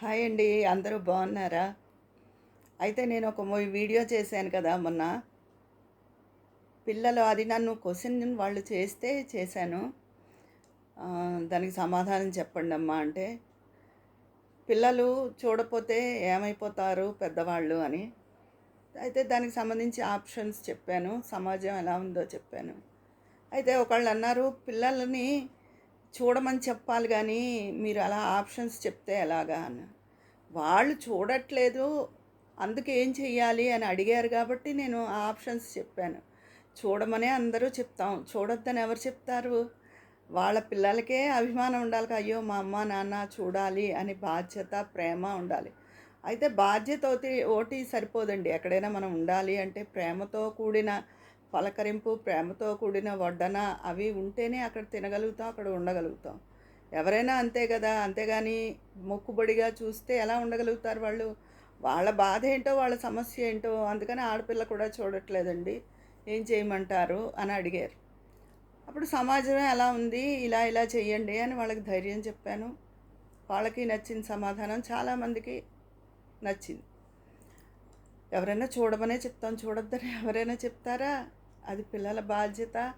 Hi అండి అందరూ బాగున్నారా? అయితే నేను ఒక మూవీ వీడియో చేశాను కదా మొన్న. పిల్లలు అది నన్ను క్వశ్చన్ వాళ్ళు చేస్తే చేశాను. దానికి సమాధానం చెప్పండి అమ్మా అంటే పిల్లలు చూడపోతే ఏమైపోతారు పెద్దవాళ్ళు అని. అయితే దానికి సంబంధించి ఆప్షన్స్ చెప్పాను సమాజం ఎలా ఉందో చెప్పాను. అయితే ఒకళ్ళు అన్నారు పిల్లలని చూడమని చెప్పాలి కానీ మీరు అలా ఆప్షన్స్ చెప్తే ఎలాగా అని. వాళ్ళు చూడట్లేదు అందుకే ఏం చెయ్యాలి అని అడిగారు కాబట్టి నేను ఆ ఆప్షన్స్ చెప్పాను. చూడమనే అందరూ చెప్తాం చూడొద్దని ఎవరు చెప్తారు? వాళ్ళ పిల్లలకే అభిమానం ఉండాలి అయ్యో మా అమ్మ నాన్న చూడాలి అని బాధ్యత ప్రేమ ఉండాలి. అయితే బాధ్యత ఒకటి ఒకటి సరిపోదండి. ఎక్కడైనా మనం ఉండాలి అంటే ప్రేమతో కూడిన పలకరింపు ప్రేమతో కూడిన వడ్డన అవి ఉంటేనే అక్కడ తినగలుగుతాం అక్కడ ఉండగలుగుతాం. ఎవరైనా అంతే కదా అంతేగాని మొక్కుబడిగా చూస్తే ఎలా ఉండగలుగుతారు వాళ్ళు? వాళ్ళ బాధ ఏంటో వాళ్ళ సమస్య ఏంటో అందుకని ఆడపిల్ల కూడా చూడట్లేదండి. ఏం చేయమంటారు? అని అడిగారు. అప్పుడు సమాజమే ఎలా ఉంది? ఇలా ఇలా చేయండి అని వాళ్ళకి ధైర్యం చెప్పాను. వాళ్ళకి నచ్చిన సమాధానం చాలామందికి నచ్చింది. ఎవరైనా చూడమనే చెప్తాం. చూడొద్దని ఎవరైనా చెప్తారా? అది పిల్లల బాధ్యత.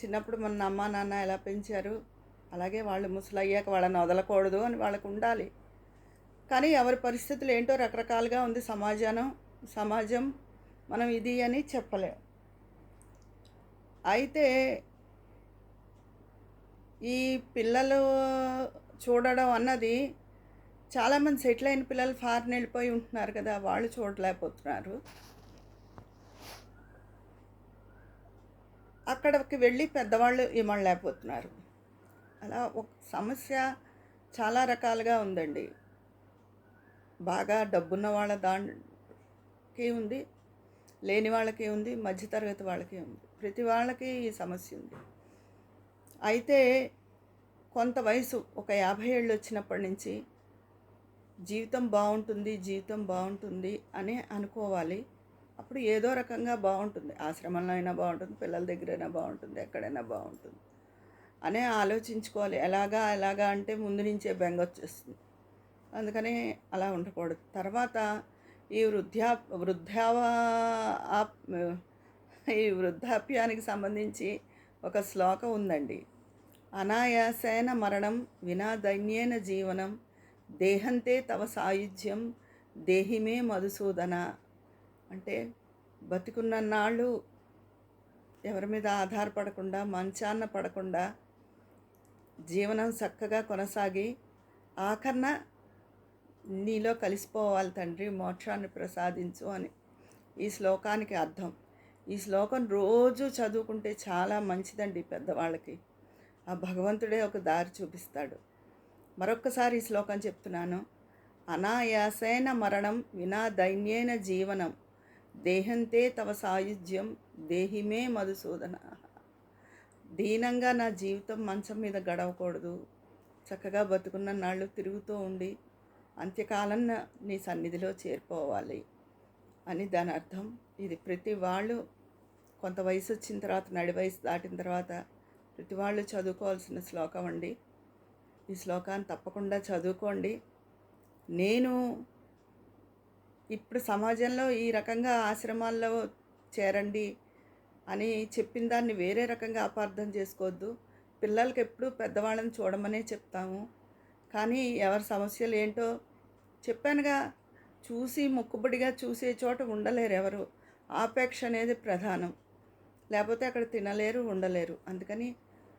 చిన్నప్పుడు మన అమ్మ నాన్న ఎలా పెంచారు? అలాగే వాళ్ళు ముసలయ్యాక వాళ్ళని వదలకూడదు అని వాళ్ళకు ఉండాలి. కానీ ఎవరి పరిస్థితులు ఏంటో రకరకాలుగా ఉంది సమాజానం. సమాజం మనం ఇది అని చెప్పలేం. అయితే ఈ పిల్లలు చూడడం అన్నది చాలామంది సెటిల్ అయిన పిల్లలు ఫారెన్ వెళ్ళిపోయి ఉంటున్నారు కదా వాళ్ళు చూడలేకపోతున్నారు. అక్కడికి వెళ్ళి పెద్దవాళ్ళు ఇవ్వలేకపోతున్నారు అలా ఒక సమస్య చాలా రకాలుగా ఉందండి. బాగా డబ్బున్న వాళ్ళ దానికి ఉంది లేని వాళ్ళకి ఉంది మధ్యతరగతి వాళ్ళకి ఉంది. ప్రతి వాళ్ళకి ఈ సమస్య ఉంది. అయితే కొంత వయసు ఒక యాభై ఏళ్ళు వచ్చినప్పటి నుంచి జీవితం బాగుంటుంది జీవితం బాగుంటుంది అని అనుకోవాలి. అప్పుడు ఏదో రకంగా బాగుంటుంది. ఆశ్రమంలో అయినా బాగుంటుంది పిల్లల దగ్గరైనా బాగుంటుంది ఎక్కడైనా బాగుంటుంది అనే ఆలోచించుకోవాలి. ఎలాగా ఎలాగా అంటే ముందు నుంచే బెంగ వచ్చేస్తుంది. అందుకని అలా ఉండకూడదు. తర్వాత ఈ వృద్ధ్యా వృద్ధావ ఈ వృద్ధాప్యానికి సంబంధించి ఒక శ్లోకం ఉందండి. అనాయాసేన మరణం వినా దైన్యేన జీవనం దేహంతే తవ సాయుధ్యం దేహిమే మధుసూదన. అంటే బతికున్న నాళ్ళు ఎవరి మీద ఆధారపడకుండా మంచాన్న పడకుండా జీవనం చక్కగా కొనసాగి ఆఖరణ నీలో కలిసిపోవాలి తండ్రి మోక్షాన్ని ప్రసాదించు అని. ఈ శ్లోకానికి అర్థం. ఈ శ్లోకం రోజు చదువుకుంటే చాలా మంచిదండి పెద్దవాళ్ళకి. ఆ భగవంతుడే ఒక దారి చూపిస్తాడు. మరొక్కసారి ఈ శ్లోకం చెప్తున్నాను. అనాయాసేన మరణం వినా దైన్యేన జీవనం. దేహంతే తవ సాయుధ్యం దేహిమే మధుసూదన. దీనంగా నా జీవితం మంచం మీద గడవకూడదు. చక్కగా బతుకున్న నాళ్ళు తిరుగుతూ ఉండి అంత్యకాలం నీ సన్నిధిలో చేరిపోవాలి అని దాని అర్థం. ఇది ప్రతి వాళ్ళు కొంత వయసు వచ్చిన తర్వాత నడి వయసు దాటిన తర్వాత ప్రతి వాళ్ళు చదువుకోవాల్సిన శ్లోకం అండి. ఈ శ్లోకాన్ని తప్పకుండా చదువుకోండి. నేను ఇప్పుడు సమాజంలో ఈ రకంగా ఆశ్రమాల్లో చేరండి అని చెప్పిన దాన్ని వేరే రకంగా అపార్థం చేసుకోవద్దు. పిల్లలకి ఎప్పుడు పెద్దవాళ్ళని చూడమనే చెప్తాము. కానీ ఎవరి సమస్యలు ఏంటో చెప్పానుగా చూసి మొక్కుబడిగా చూసే చోట ఉండలేరు ఎవరు. ఆపేక్ష అనేది ప్రధానం. లేకపోతే అక్కడ తినలేరు ఉండలేరు. అందుకని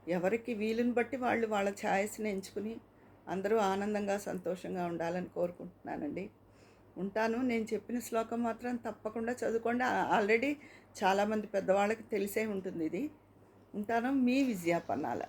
ఎవరికి వీలుని బట్టి వాళ్ళు వాళ్ళ ఛాయస్ని ఎంచుకుని అందరూ ఆనందంగా సంతోషంగా ఉండాలని కోరుకుంటున్నానండి. ఉంటాను. నేను చెప్పిన శ్లోకం మాత్రం తప్పకుండా చదువుకోండి. ఆల్రెడీ చాలామంది పెద్దవాళ్ళకి తెలిసే ఉంటుంది ఇది. ఉంటాను. మీ విజయాపన్నాల